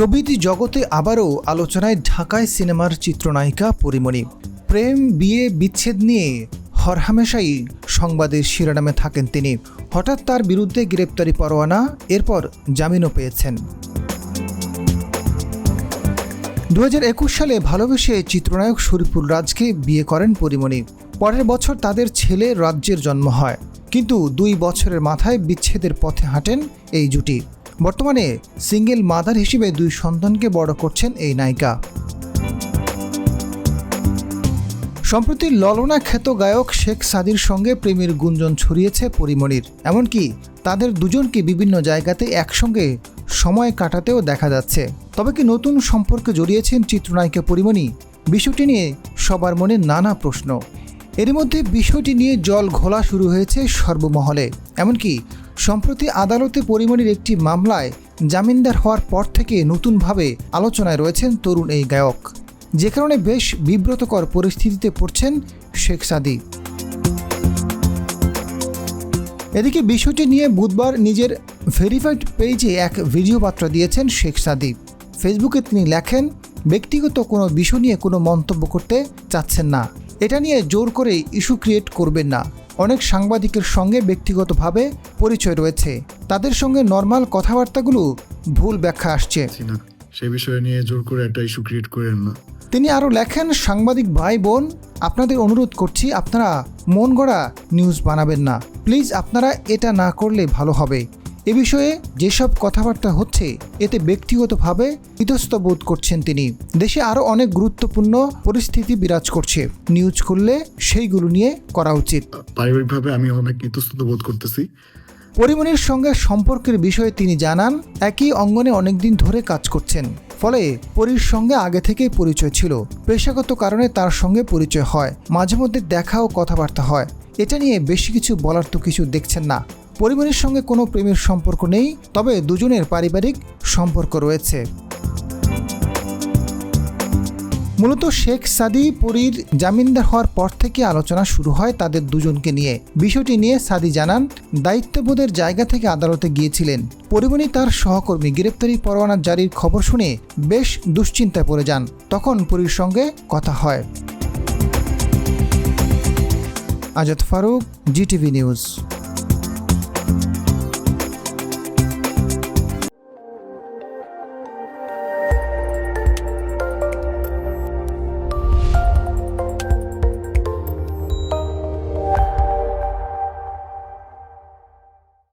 সবিত জগতে আবারও আলোচনায় ঢাকায় সিনেমার চিত্রনায়িকা পরিমণি। প্রেম, বিয়ে, বিচ্ছেদ নিয়ে হরহামেশাই সংবাদের শিরোনামে থাকেন তিনি। হঠাৎ তার বিরুদ্ধে গ্রেপ্তারি পরোয়ানা, এরপর জামিনও পেয়েছেন। দু একুশ সালে ভালোবেসে চিত্রনায়ক শরীফুল রাজকে বিয়ে করেন পরিমণি। পরের বছর তাদের ছেলে রাজ্যের জন্ম হয়। কিন্তু দুই বছরের মাথায় বিচ্ছেদের পথে হাঁটেন এই জুটি। বর্তমানে সিঙ্গেল মাদার হিসেবে দুই সন্তানকে বড় করছেন এই নায়িকা। সম্প্রতি ললনা খ্যাত গায়ক শেখ সাদির সঙ্গে প্রেমের গুঞ্জন ছড়িয়েছে পরিমণির এমনকি তাদের দুজনকে বিভিন্ন জায়গাতে একসঙ্গে সময় কাটাতেও দেখা যাচ্ছে। তবে কি নতুন সম্পর্কে জড়িয়েছেন চিত্রনায়িকা পরিমণি বিষয়টি নিয়ে সবার মনে নানা প্রশ্ন। এরই মধ্যে বিষয়টি নিয়ে জল ঘোলা শুরু হয়েছে সর্বমহলে। এমনকি, সম্প্রতি আদালতে পরিমণির একটি মামলায় জামিনদার হওয়ার পর থেকে নতুনভাবে আলোচনায় রয়েছেন তরুণ এই গায়ক। যে কারণে বেশ বিব্রতকর পরিস্থিতিতে পড়ছেন শেখ সাদি। এদিকে বিষয়টি নিয়ে বুধবার নিজের ভেরিফাইড পেজে এক ভিডিও বার্তা দিয়েছেন শেখ সাদি। ফেসবুকে তিনি লেখেন, ব্যক্তিগত কোনো বিষয় নিয়ে কোনো মন্তব্য করতে চাচ্ছেন না। এটা নিয়ে জোর করে ইস্যু ক্রিয়েট করবেন না। অনেক সাংবাদিকের সঙ্গে ব্যক্তিগতভাবে পরিচয় রয়েছে। তাদের সঙ্গে নর্মাল কথাবার্তাগুলো ভুল ব্যাখ্যা আসছে। পারছি না সে বিষয়ে নিয়ে জোর করে একটা ইস্যু ক্রিয়েট করেন না। তিনি আরও লেখেন সাংবাদিক ভাই বোন আপনাদের অনুরোধ করছি আপনারা মন গড়া নিউজ বানাবেন না। প্লিজ আপনারা এটা না করলে ভালো হবে। এ বিষয়ে যেসব কথাবার্তা হচ্ছে এতে ব্যক্তিগতভাবে ইতস্ত বোধ করছেন তিনি। দেশে আরও অনেক গুরুত্বপূর্ণ পরিস্থিতি বিরাজ করছে। নিউজ করলে সেইগুলো নিয়ে করা উচিত। পারিবারিকভাবে আমি অনেক ইতস্তত বোধ করতেছি। পরিমণির সঙ্গে সম্পর্কের বিষয়ে তিনি জানান একই অঙ্গনে অনেকদিন ধরে কাজ করছেন। ফলে পরীর সঙ্গে আগে থেকেই পরিচয় ছিল। পেশাগত কারণে তার সঙ্গে পরিচয় হয়। মাঝে মধ্যে দেখা ও কথাবার্তা হয়। এটা নিয়ে বেশি কিছু বলার তো কিছু দেখছেন না। পরিমণির সঙ্গে কোনো প্রেমের সম্পর্ক নেই, তবে দুজনের পারিবারিক সম্পর্ক রয়েছে। মূলত শেখ সাদি, পরীর জামিনদার হওয়ার পর থেকে আলোচনা শুরু হয় তাদের দুজনকে নিয়ে। বিষয়টি নিয়ে সাদি জানান, দায়িত্ববোধের জায়গা থেকে আদালতে গিয়েছিলেন। পরিমণি তার সহকর্মী গ্রেপ্তারি পরোয়ানা জারির খবর শুনে বেশ দুশ্চিন্তায় পড়ে যান। তখন পরীর সঙ্গে কথা হয়। Azad Farooq, GTV news. Bye.